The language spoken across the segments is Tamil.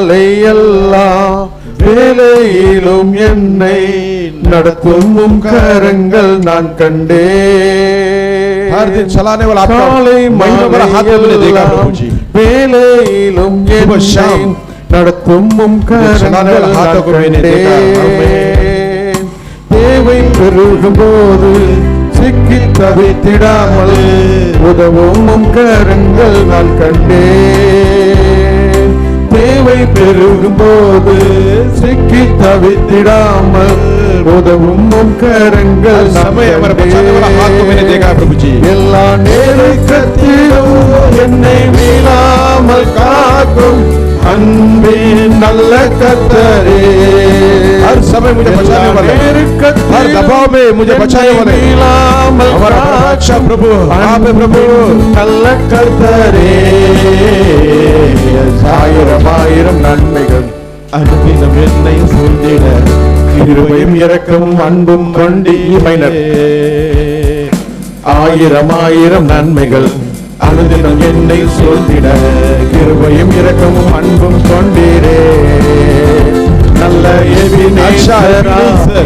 காலை எல்லாம் வேலையிலும் என்னை நடத்தும் உம் கரங்கள் நான் हर दिन கண்டேன் चलाने वाला आपका காலை महीनों भर हाथ में मैंने देखा प्रभु மாலையெல்லாம் जी வேலையிலும் சுப என்னை ஷாம். நடத்தும் உம் चलाने கரங்கள் वाला हाथों நான் को मैंने देखा। கண்டேன் தேவை பெருகும் போது சிக்கி தவித்திடாமல் உதவும் உம் கரங்கள் நான் கண்டேன் கிருவை பெருகும் போது சிக்கி தவித்திடாமல் உதவும் உன் கரங்கள் எல்லா நேரத்திலும் என்னை வீழாமல் காக்கும் அன்பின் நல்ல கத்தரே. हर समय मुझे बचाने वाले। हर दबाव में मुझे बचाने वाले। हमारा अच्छा प्रभु आप प्रभु। நல்ல கர்த்தரே ஆயிரம் ஆயிரம் நன்மைகள் அன்பினம் என்னை சொல்லிட இருவையும் இறக்கும் அன்பும் கொண்டு ஆயிரம் ஆயிரம் நன்மைகள் அனுதினம் என்னை சொல்லிட கிருபையும் இறக்கமும் அன்பும் கொண்டீரே நல்ல எபினேசரா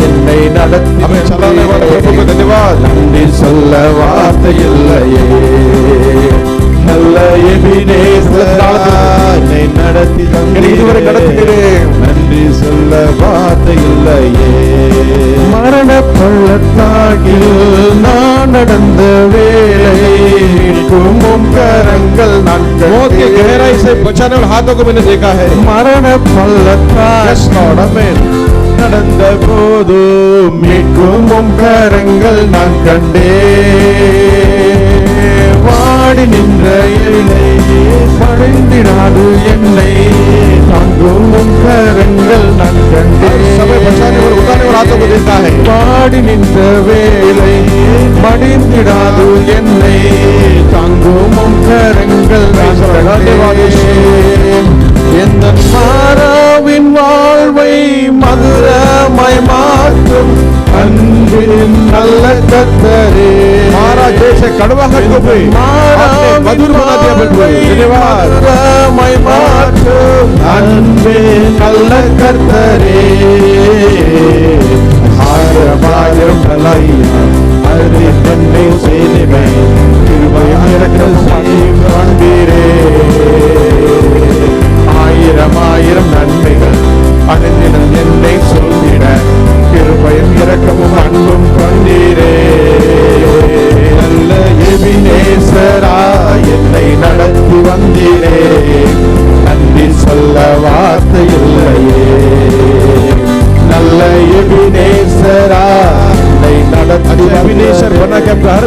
என்னை நடத்தி हमें चलाने वाले प्रभु को धन्यवाद நன்றி சொல்ல வார்த்தை இல்லையே நல்ல எபினேசரா என்னை நடத்தி என்னை இதுவரை நடத்துகிறேன். நன்றி சொல்ல வார்த்தை இல்லையே மரண பள்ளத்தாகில் நான் நடந்த வேலை மீட்கும் உம் கரங்கள் நான் मौत के गहराई से बचाने वाले हाथों को मैंने देखा है மரண Yes, Lord. Amen. நடந்த போது மீட்கும் உம் கரங்கள் நான் கண்டே வாடி நின்ற என்னை படைந்திடாது என்னை தாங்கும் உம் கரங்கள் நான் கண்டே समय बचाने वाले उठाने वाले हाथों को देखा है பாடி நின்ற வேலை மடிந்திடாது என்னை. தாங்கும் கரங்கள் எந்த மாறாவின் வாழ்வை மதுரமயமாக்கும் அன்பின் நல்ல கத்தரே. மாறா தேச கடுவாக மதுரமயமாக்கும் அன்பின் நல்ல கத்தரே. ஆயிரம் ஆயிரம் கலாயிரம் அருதி தன்னை செய்திமை திருமயம் காண்பீரே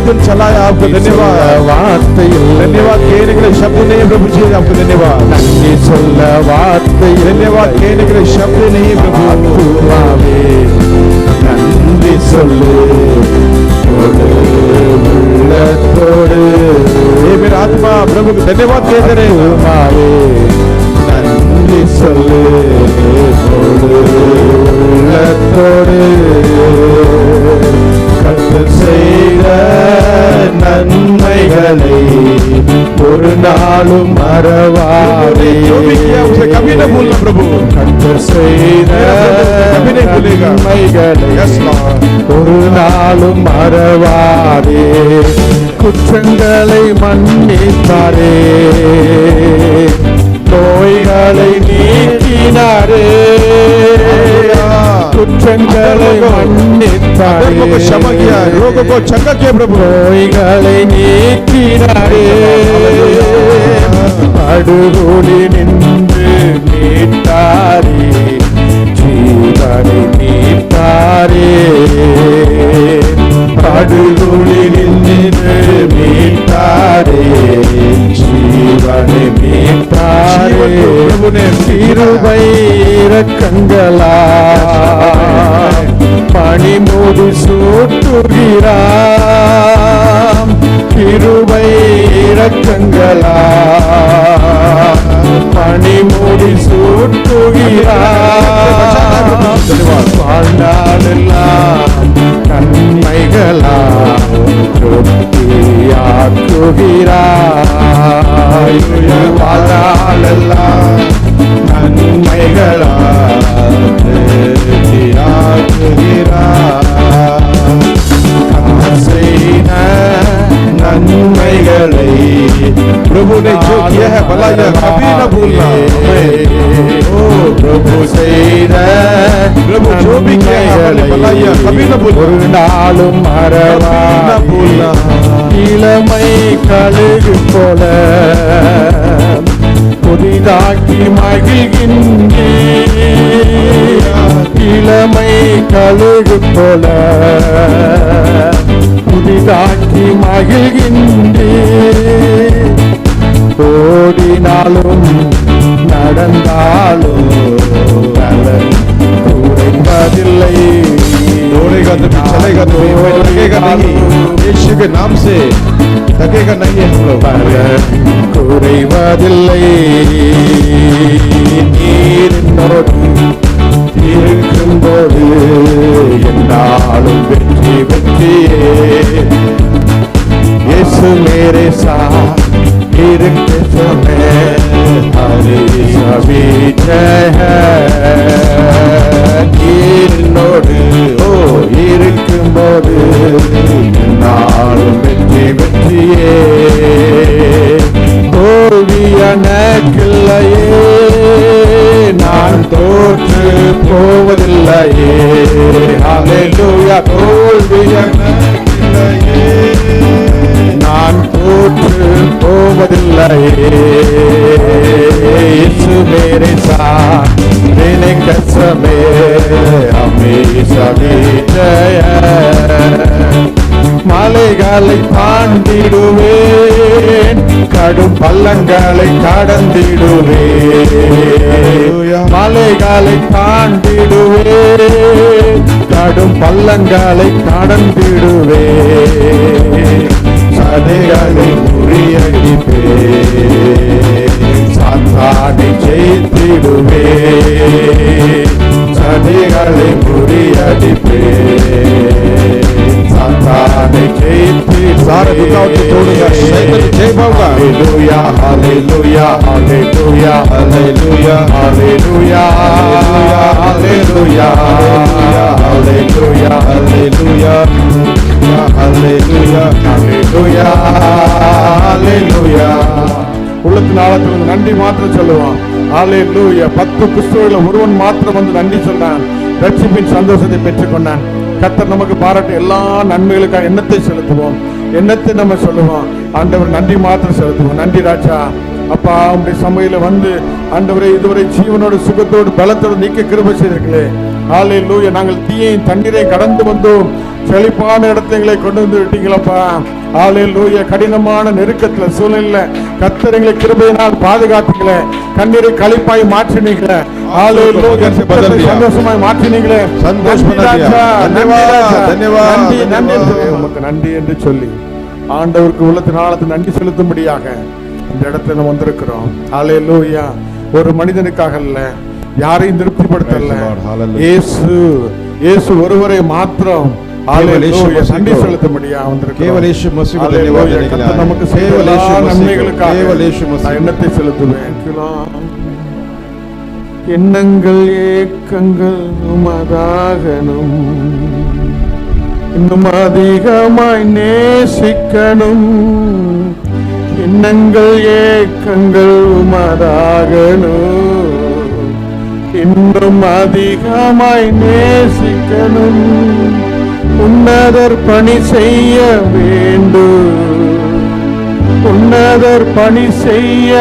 दिन चलाया आपको धन्यवाद வார்த்தை இல்லை धन्यवाद कहने के लिए शब्द नहीं है प्रभु जी आपको धन्यवाद நன்றி சொல்ல வார்த்தை धन्यवाद कहने के लिए शब्द नहीं है प्रभु ஆத்துமாவே நன்றி சொல்லு ஒரு உள்ளத்தோடு ये मेरा आत्मा प्रभु को धन्यवाद कहते रहे ஆத்துமாவே நன்றி சொல்லு ஒரு உள்ளத்தோடு கத்து செய்த நன்மைகளை ஒரு நாளும் மறவாதே. கவிதை மூல பிரபு. கண்டர் செய்த நன்மைகளை ஒரு நாளும் மறவாதே. குற்றங்களை மன்னித்தாரே நோய்களை நீக்கினாரே. കുറ്റങ്ങളെ മണ്ണിത്താഴേ ക്ഷമകിയ രോഗക്കോ ചങ്ങക്കിയ പ്രഭു. നോയികളെ നീക്കിനാടേ അടുകൂടി നിന്ന് നീട്ടാരേ ജീവനെ നീട്ടാരേ അടുകൂടി നിന്നിന് നീട്ടാരേ ജീവനെ നീട്ടാരേ கிருபை இரக்கங்களா? பணிமோதி சூட்டுகிறாம். கிருபை இரக்கங்களா? பணிமோடி சூட்டுகிறார் வாழ்நாளெல்லாம் கண்மைகளா திருப்தியாக்குகிறார் வாழ்நாளெல்லாம் நன்மைகளாகிறார் செய்த நன்மைகளை प्रभु ने जो किया है भला यह कभी न भूलना ओ प्रभु से प्रभु जो भी किया है भला यह कभी न भूलना नालुम हरवा न भूलना இளமை கழுகு போல புதிதாக்கி மகிழ்கின்றே இளமை கழுகு போல புதிதாக்கி மகிழ்கின்றே ஓடினாலும் நடந்தாலும் दौड़ेगा तो भी चलेगा तो भी कोई थकेगा नहीं यीशु के नाम से थकेगा नहीं है हम लोग பலன் குறைவதில்லை நீரினோடு இருக்கும்போது என்னாலும் வெற்றி வெற்றியே यीशु मेरे साथ இருக்க சொன்னேன் அது சவி ஜெய என்னோடு ஓ இருக்கும் போது நாளும் வெற்றி வெற்றியே. தோல்வி எனக்கில்லையே நான் தோற்று போவதில்லையே. ஹalleluya தோல்வி எனக்கில்லையே நான் தோற்று போவதில்லையே. இயேசு மேரே சாத் கசமே ஹமேஷா மலைகளை தாண்டிடுவேன். கடும் பள்ளங்களை கடந்திடுவேன். மலைகளை தாண்டிடுவேன். கடும் பள்ளங்களை கடந்திடுவேன். சதைகளை முறியடிப்பேன். சாத்தானை வியாதிகளை குறியடிப்பே சாத்தானை ஜெயித்து சாரதிக்காவுக்கு தோடுங்க சைபர் ஜெயிப்பாங்க ஹalleluya hallelujah hallelujah hallelujah hallelujah hallelujah hallelujah hallelujah hallelujah hallelujah hallelujah உள்ளத்தின் ஆழத்தில் நன்றி மாத்திரம் சொல்லுவான். ஹalleluya பத்து கிறிஸ்துவர்கள் ஒருவன் மாத்திரம் வந்து நன்றி சொன்னான் ரட்சிப்பின் சந்தோஷத்தை பெற்றுக்கொண்டான் கத்தர் நமக்கு பாராட்டு எல்லா நன்மைகளுக்காக எண்ணத்தை செலுத்துவோம். எண்ணத்தை நம்ம சொல்லுவோம். ஆண்டவர் நன்றி மாத்திரம் செலுத்துவோம். நன்றி ராஜா. அப்பா உங்களுடைய சமையல வந்து ஆண்டவரை இதுவரை ஜீவனோடு சுகத்தோடு பலத்தோடு நீக்க கிருப செய்திருக்கலே ஆலே லூயா நாங்கள் தீயையும் தண்ணீரை கடந்து வந்தோம். செழிப்பான இடத்தை கொண்டு வந்து விட்டீங்களப்பா. ஆளில் லூய கடினமான நெருக்கத்துல சூழலில் கத்தரிங்களை கிருபையினால் பாதுகாத்தீங்களே கண்ணீரை கழிப்பாய் மாற்றினீங்களே. ஆளில் லூய சந்தோஷமாய் மாற்றினீங்களே. நன்றி என்று சொல்லி ஆண்டவருக்கு உள்ளத்தின் ஆழத்தை நன்றி செலுத்தும்படியாக இந்த இடத்துல நம்ம வந்திருக்கிறோம். ஆளே லூயா ஒரு மனிதனுக்காக இல்ல யாரையும் திருப்திப்படுத்தல. இயேசு இயேசு ஒருவரை மாத்திரம் நன்றி செலுத்த முடியா வந்திருக்கேவலேஷு மசுக்கு தன்யவாதனைகளா நமக்கு சேவலேஷு நன்மைகளுக்காக சேவலேஷு மசு எண்ணத்தை செலுத்துவேன்? எண்ணங்கள் ஏக்கங்கள் உமதாகணும். இன்னும் அதிகமாய் நேசிக்கணும். எண்ணங்கள் ஏக்கங்கள் உமதாகணும். இன்னும் அதிகமாய் நேசிக்கணும். உன்னதர் பணி செய்ய வேண்டும். உன்னதர் பணி செய்ய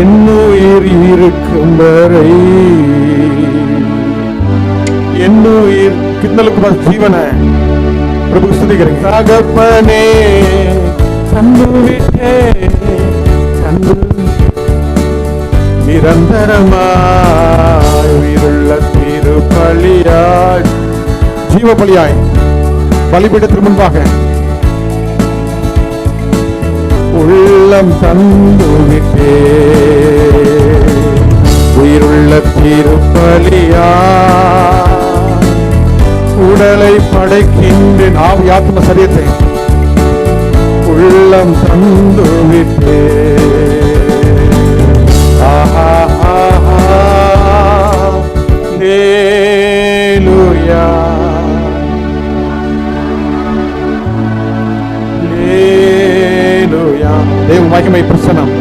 என்னுயிர் இருக்கும் வரை. என்னுயிர் கிண்ணலுக்கு பாஸ் ஜீவன. பிரபு ஸ்துதிக்கிறேன். தகப்பனே தந்து விட்டே தந்து நிரந்தரமா பலியாய். ஜீவ பலியாய் பலிபீடத்திற்கு முன்பாக உள்ளம் தந்துவிட்டே உயிருள்ள திருப்பலியா உடலை படைக்கின்றேன் ஆவி ஆத்ம சரியத்தை உள்ளம் தந்துவிட்டே ஆஹா. Alleluia. Alleluia. தேவ மகிமை பிரசனம்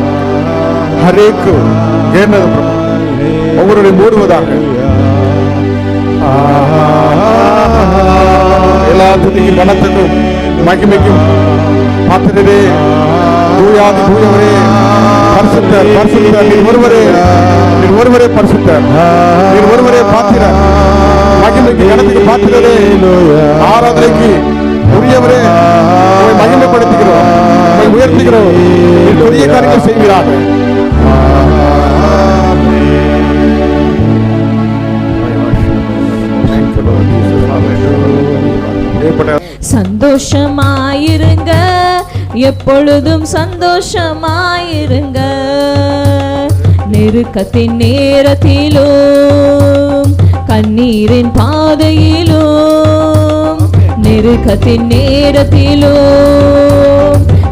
ஹரேக்கு ஏனது பிரபு. ஒவ்வொருடைய மூடுவதாக. எல்லா துதிக்கும் கனத்துக்கும் மகிமைக்கும் பாத்திரரே தூயாது தூயவரே. பரிசுத்தர் பரிசுத்தர் நீர் ஒருவரே நீர் ஒருவரே பரிசுத்தர் நீர் ஒருவரே பாத்திரர் மகிமைக்கு கனத்துக்கு பாத்திரரே. ஆராதனைக்கு உரியவரே. உம்மை மகிமைப்படுத்துகிறோம். உம்மை உயர்த்துகிறோம். நீர் பெரிய காரியங்கள் செய்கிறார்கள் சந்தோஷமாயிருங்க. எப்பொழுதும் சந்தோஷமாயிருங்க. நெருக்கத்தின் நேரத்திலும் கண்ணீரின் பாதையிலும் நெருக்கத்தின் நேரத்திலும்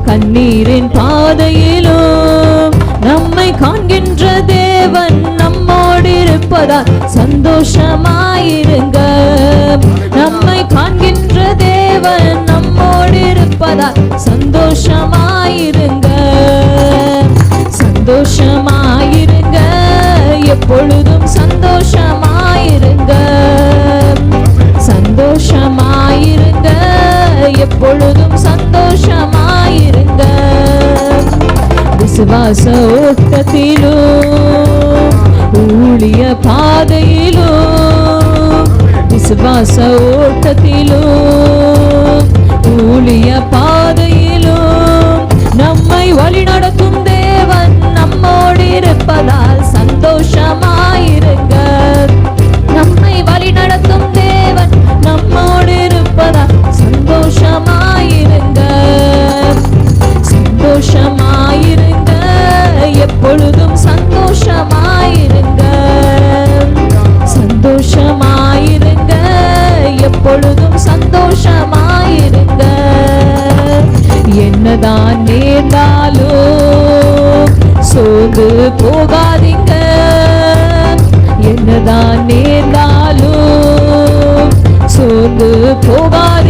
கண்ணீரின் பாதையிலும் நம்மை காண்கின்ற தேவன் நம்மோடு இருப்பதால் சந்தோஷமாயிருங்க. நம்மை காண்கின்ற தேவன் நம்மோடு இருப்பதால் சந்தோஷமாயிருங்க. சந்தோஷமாயிருங்க. எப்பொழுதும் சந்தோஷமாயிருங்க. சந்தோஷமாயிருங்க. எப்பொழுதும் சந்தோஷமாயிருங்க. விசுவாச ஓட்டத்திலும் ஊழிய பாதையிலும் விசுவாச ஓட்டத்திலும் ஊழிய பாதையிலும் சோர்ந்து போகாதீங்க. என்னதான் நேர்ந்தாலும் சோர்ந்து போகாது